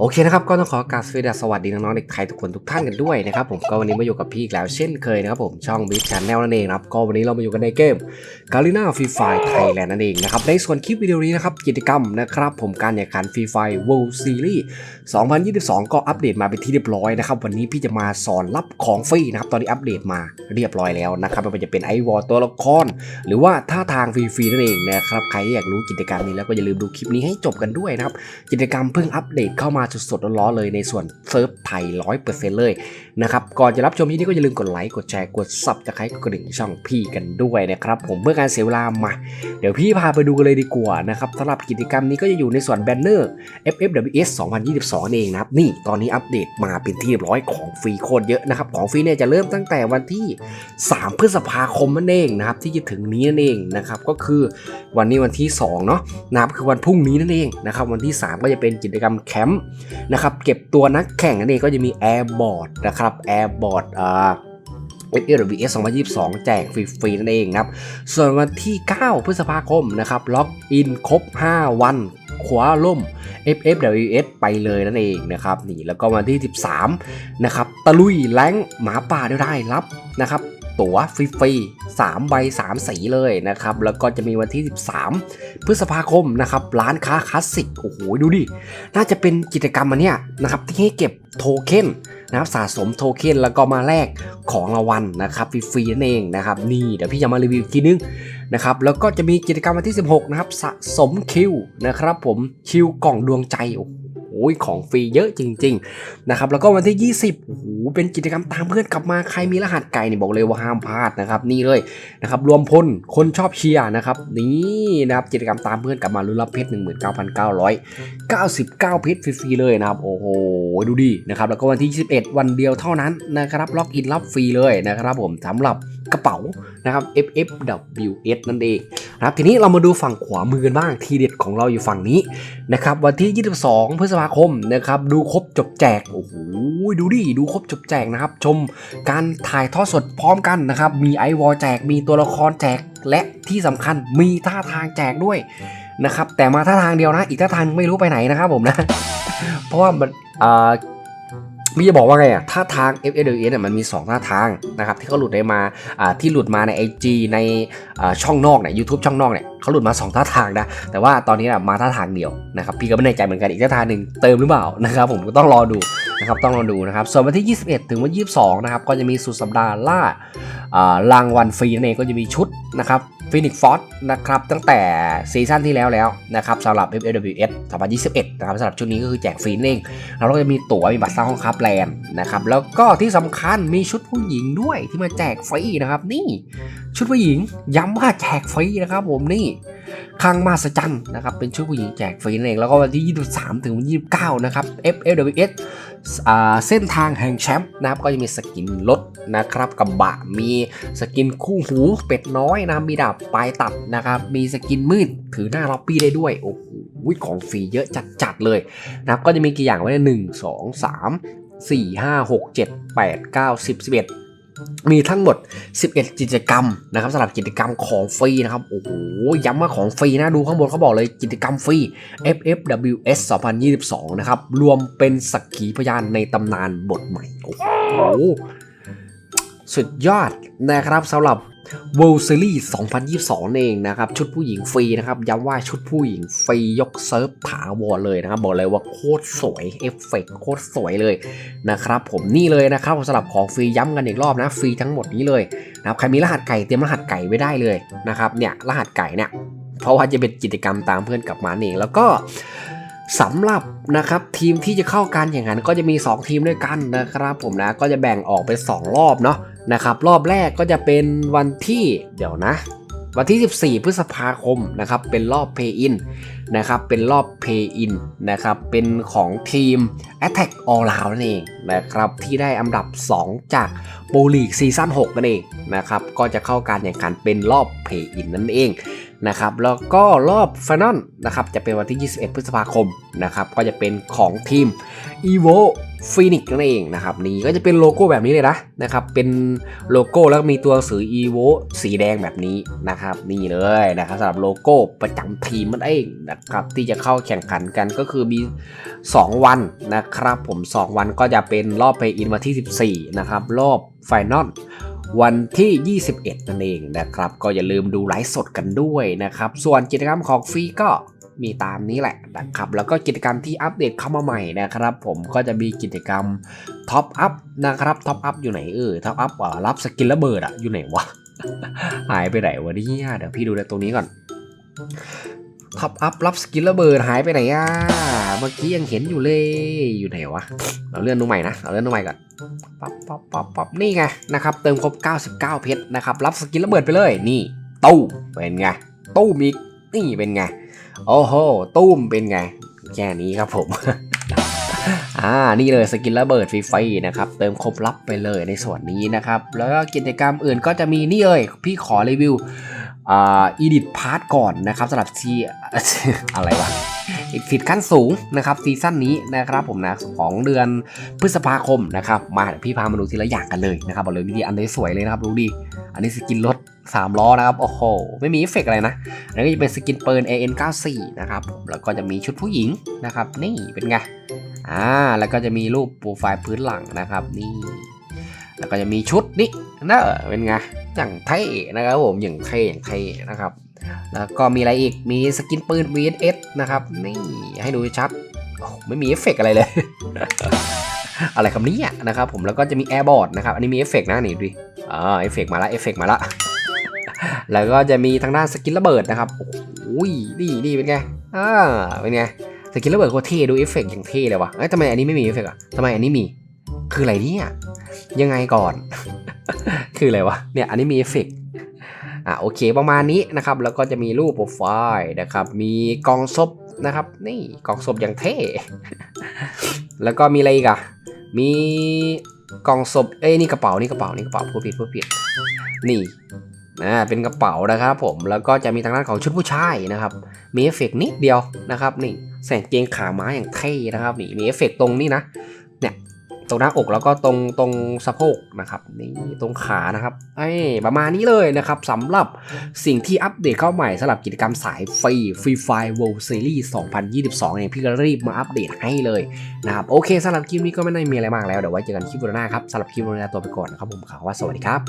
โอเคนะครับก็ต้องขอกราบสวัสดีน้องๆเด็กไทยทุกคนทุกท่านกันด้วยนะครับผมก็วันนี้มาอยู่กับพี่อีกแล้วเช่นเคยนะครับผมช่องบิ๊กชันแนลนั่นเองนะครับก็วันนี้เรามาอยู่กันในเกมกาลิน่าฟรีไฟไทยแลนด์นั่นเองนะครับในส่วนคลิปวิดีโอนี้นะครับกิจกรรมนะครับผมการแข่งขันฟรีไฟ World Series 2022 ก็อัปเดตมาเป็นที่เรียบร้อยนะครับวันนี้พี่จะมาสอนรับของฟรีนะครับตอนนี้อัปเดตมาเรียบร้อยแล้วนะครับไม่ว่าจะเป็นไอวอลตัวละครหรือว่าท่าทางฟรีๆนั่นเองนะครับใครอยากรู้กิจกรรมนี้แล้วก็อย่าลืมดูคลิปนี้ให้จบกันด้วยนะครับกิจกรรมเพิ่งอัปเดตเข้ามาสดๆร้อนๆเลยในส่วนเซิร์ฟไทย100%เลยนะครับก่อนจะรับชมที่นี้ก็อย่าลืมกดไลค์กดแชร์กดซับจะใครกดกระดิ่งช่องพี่กันด้วยนะครับผมเพื่อการเสียเวลามาเดี๋ยวพี่พาไปดูกันเลยดีกว่านะครับสำหรับกิจกรรมนี้ก็จะอยู่ในส่วนแบนเนอร์ FFWS 2022 เองนะครับนี่ตอนนี้อัปเดตมาเป็นที่เรียบร้อยของฟรีโคตรเยอะนะครับของฟรีเนี่ยจะเริ่มตั้งแต่วันที่ 3 พฤษภาคมนั่นเองนะครับที่จะถึงนี้นั่นเองนะครับก็คือวันนี้วันที่2เนาะนะครับคือวันพรุ่งนี้นั่นเองนะครับวันที่ 3 ก็จะเป็นกิจกรรมแคมป์นะครับเก็บตัวนักแข่งนั่นเองก็จะมีแอร์บอร์ดนะครับแอร์บอร์ดอ่า FLWS 2022 แจกฟรีๆนั่นเองนะครับส่วนวันที่ 9 พฤษภาคมนะครับล็อกอินครบ 5 วันคว้าล่ม FFWS ไปเลยนั่นเองนะครับนี่แล้วก็วันที่ 13 นะครับตะลุยแรงหมาป่าได้รับนะครับ ตั๋วฟรีๆ3ใบ3 สีเลยนะครับ แล้วก็จะมีวันที่ 13 พฤษภาคมนะครับ ร้านค้าคลาสสิก โอ้โห ดูดิ น่าจะเป็นกิจกรรมอันเนี้ยนะครับ ที่ให้เก็บโทเค็นนะครับสะสมโทเค็นแล้วก็มาแลกของรางวัลนะครับฟรีๆนั่นเองนะครับ นี่เดี๋ยวพี่จะมารีวิวอีกทีนึงนะครับแล้วก็จะมีกิจกรรมวันที่ 16 นะครับ สะสมคิวนะครับผมคิวกล่องดวงใจโอ้โห ของฟรีเยอะจริง ๆนะครับแล้วก็วันที่ 20โอ้โหเป็นกิจกรรมตามเพื่อนกลับมาใครมีรหัสไก่นี่บอกเลยว่าห้ามพลาดนะครับนี่เลยนะครับรวมพลคนชอบเชียร์นะครับนี่นะครับกิจกรรมตามเพื่อนกลับมาลุ้นรับเพชร19,999 เพชรฟรีๆเลยนะครับโอ้โหดูดินะครับแล้วก็วันที่ 21 วันเดียวเท่านั้นนะครับล็อกอินรับฟรีเลยนะครับผมสำหรับกระเป๋านะครับ FFWS นั่นเอง นะครับทีนี้เรามาดูฝั่งขวามือกันบ้างทีเด็ดของเราอยู่ฝั่งนี้นะครับวันที่ 22 พฤษภาคมนะครับดูครบจบแจกโอ้โหดูดิดูครบจบแจกนะครับชมการถ่ายทอดสดพร้อมกันนะครับมีไอวอลแจกมีตัวละครแจกและที่สำคัญมีท่าทางแจกด้วยนะครับแต่มาท่าทางเดียวนะ อีกท่าทางไม่รู้ไปไหนนะครับผมนะ เพราะว่ามันอ่า พี่จะบอกว่าไงอะท่าทาง f l s เนี่ยมันมี 2 ท่าทางนะครับที่เขาหลุดได้มาอ่าที่หลุดมาใน IG ในอ่าช่องนอกเนี่ย YouTube ช่องนอกเนี่ยเขาหลุดมา 2 ท่าทางนะแต่ว่าตอนนี้นะมาท่าทางเดียวนะครับพี่ก็ไม่แน่ใจเหมือนกันอีกท่าทางหนึ่งเติมหรือเปล่านะครับผมก็ต้องรอดูนะครับต้องรอดูนะครับส่วนวันที่ 21 ถึงวันที่22นะครับก็จะมีสุดสัปดาห์ล่า รางวัลฟรีนั่นเองก็จะมีชุดนะครับฟินิกฟอสนะครับตั้งแต่ซีซั่นที่แล้วแล้วนะครับสำหรับ FWS 2021 นะครับสำหรับชุดนี้ก็คือแจกฟรีนั่นเองแล้วก็จะมีตั๋วมีบัตรสร้างห้องค้าแลนนะครับแล้วก็ที่สำคัญมีชุดผู้หญิงด้วยที่มาแจกฟรีนะครับนี่ชุดผู้หญิงย้ำว่าแจกฟรีนะครับผมนี่ข้งมาสจันนะครับเป็นชุดผู้หญิงแจกฟรีนั่นเองแล้วก็วันที่ 23 ถึง 29 นะครับ FLWS อ่า เส้นทางแห่งแชมป์นะครับก็จะมีสกินรถนะครับกระบะมีสกินคู่หูเป็ดน้อยนะมีดาบปลายตัดนะครับมีสกินมืดถือหน้าล็อบบี้ได้ด้วยโอ้โหของฟรีเยอะจัดๆเลยนะครับก็จะมีกี่อย่างไว้หนึ่งสองสามสี่ห้าหกเจ็ดแปดเก้าสิบสิบเอ็ด มีทั้งหมด 11 กิจกรรมนะครับสำหรับกิจกรรมของฟรีนะครับ โอ้โห ย้ำว่าของฟรีนะ ดูข้างบนเขาบอกเลยกิจกรรมฟรี FFWS 2022 นะครับ รวมเป็นสักขีพยานในตำนานบทใหม่ โอ้โห สุดยอดนะครับสำหรับ World Series 2022เองนะครับชุดผู้หญิงฟรีนะครับย้ำว่าชุดผู้หญิงฟรียกเซิร์ฟถาวรเลยนะครับบอกเลยว่าโคตรสวยเอฟเฟกต์โคตรสวยเลยนะครับผมนี่เลยนะครับสำหรับของฟรีย้ำกันอีกรอบนะฟรีทั้งหมดนี้เลยนะครับใครมีรหัสไก่เตรียมรหัสไก่ไว้ได้เลยนะครับเนี่ยรหัสไก่เนี่ยเพราะว่าจะเป็นกิจกรรมตามเพื่อนกลับมาเองแล้วก็สำหรับนะครับทีมที่จะเข้าการแข่งขันก็จะมี 2 ทีมด้วยกันนะครับผมนะก็จะแบ่งออกเป็น 2 รอบเนาะ นะครับรอบแรกก็จะเป็นวันที่เดี๋ยวนะ วันที่ 14 พฤษภาคมนะครับเป็นรอบ Pay In นะครับเป็นรอบ Pay In นะครับเป็นของทีม Attack All Round นั่นเองนะครับที่ได้อันดับ 2 จากโปรลีกซีซั่น6นั่นเองนะครับก็จะเข้าการแข่งขันเป็นรอบ Pay In นั่นเอง นะครับแล้วก็รอบฟน a ลนะครับจะเป็นวันที่ 21 พฤษภาคมนะครับก็จะเป็นของทีม evo phoenix นั่นเองนะครับนี่ก็จะเป็นโลโก้แบบนี้เลยนะนะครับเป็นโลโก้แล้วก็มีตัวหนังสือ evo สีแดงแบบนี้นะครับนี่เลยนะครับสำหรับโลโก้ประจำทีมมันเองนะครับที่จะเข้าแข่งขันกันก็คือมี 2 วันนะครับผม 2 วันก็จะเป็นรอบเพย์อินวันที่ 14นะครับรอบไฟนอล วันที่ 21 นั่นเองนะครับ ก็อย่าลืมดูไลฟ์สดกันด้วยนะครับ ส่วนกิจกรรมของฟรีก็มีตามนี้แหละนะครับ แล้วก็กิจกรรมที่อัปเดตเข้ามาใหม่นะครับ ผมก็จะมีกิจกรรมท็อปอัพนะครับท็อปอัพอยู่ไหนเออท็อปอัพรับสกินระเบิดอะอยู่ไหนวะหายไปไหนวะเนี่ยเดี๋ยวพี่ดูในตรงนี้ก่อน ท็อปอัพรับสกิลระเบิดหายไปไหนอะ เมื่อกี้ยังเห็นอยู่เลย อยู่ไหนวะ เราเลื่อนดูใหม่นะ เราเลื่อนดูใหม่ก่อน ปั๊บปั๊บปั๊บปั๊บนี่ไงนะครับ เติมครบ 99 เพชรนะครับ รับสกิลระเบิดไปเลย นี่ ตู้เป็นไง ตู้มีนี่เป็นไง โอ้โห ตู้มเป็นไง แค่นี้ครับผมอ่า นี่เลยสกินระเบิดฟรีๆนะครับ เติมครบรับไปเลยในส่วนนี้นะครับ แล้วก็กิจกรรมอื่นก็จะมีนี่เลย พี่ขอรีวิว อ่าอีดิทพาร์ทก่อนนะครับสำหรับซีอะไรวะอีกสิทขั้นสูงนะครับซีซั่นนี้นะครับผมนะของเดือนพฤษภาคมนะครับมาเดี๋ยวพี่พามาดูทีละอย่างกันเลยนะครับบอกเลยดีอันนี้สวยเลยนะครับดูดิอันนี้สกินรถ3ล้อนะครับโอ้โหไม่มีเอฟเฟกอะไรนะอันนี้ก็จะเป็นสกินปืน AN94 นะครับผมแล้วก็จะมีชุดผู้หญิงนะครับนี่เป็นไงอ่าแล้วก็จะมีรูปโปรไฟล์พื้นหลังนะครับนี่ แล้วก็จะมีชุดนี่นะเป็นไงอย่างเท่นะครับผมอย่างเท่อย่างเท่นะครับ แล้วก็มีอะไรอีกมีสกินปืน VSS นะครับนี่ให้ดูชัดโอ้ไม่มีเอฟเฟกต์อะไรเลย อะไรคำนี้นะครับผมแล้วก็จะมีแอร์บอร์ดนะครับอันนี้มีเอฟเฟกต์นะนี่ดูดิอ่าเอฟเฟกต์มาละเอฟเฟกต์มาละแล้วก็จะมีทางด้านสกินระเบิดนะครับโอ้ยนี่นี่เป็นไงอ่าเป็นไงสกินระเบิดโคตรเท่ดูเอฟเฟกต์อย่างเท่เลยวะเอ้ยทำไมอันนี้ไม่มีเอฟเฟกต์อะทำไมอันนี้มี คืออะไรเนี่ยยังไงก่อน คืออะไรวะ เนี่ยอันนี้มีเอฟเฟกต์อะโอเคประมาณนี้นะครับ แล้วก็จะมีรูปโปรไฟล์นะครับ มีกองศพนะครับ นี่กองศพอย่างเท่ แล้วก็มีอะไรอีกอะมีกองศพ เอ้ยนี่กระเป๋า นี่กระเป๋า นี่กระเป๋าผู้ผิดผู้ผิด นี่นะเป็นกระเป๋านะครับผม แล้วก็จะมีทางด้านของชุดผู้ชายนะครับ มีเอฟเฟกต์นิดเดียวนะครับ นี่แสงเกงขาม้าอย่างเท่นะครับ นี่ มีเอฟเฟกต์ตรงนี้นะ เนี่ย ตรงหน้าอกแล้วก็ตรงตรงสะโพกนะครับนี่ตรงขานะครับไอ้ประมาณนี้เลยนะครับสำหรับสิ่งที่อัปเดตเข้าใหม่สำหรับกิจกรรมสายฟรี Free Fire World Series 2022เองพี่ก็รีบมาอัปเดตให้เลยนะครับโอเคสำหรับคลิปนี้ก็ไม่ได้มีอะไรมากแล้วเดี๋ยวไว้เจอกันคลิปหน้าครับสำหรับคลิปนี้าตัวไปก่อนนะครับผมขอว่าสวัสดีครับ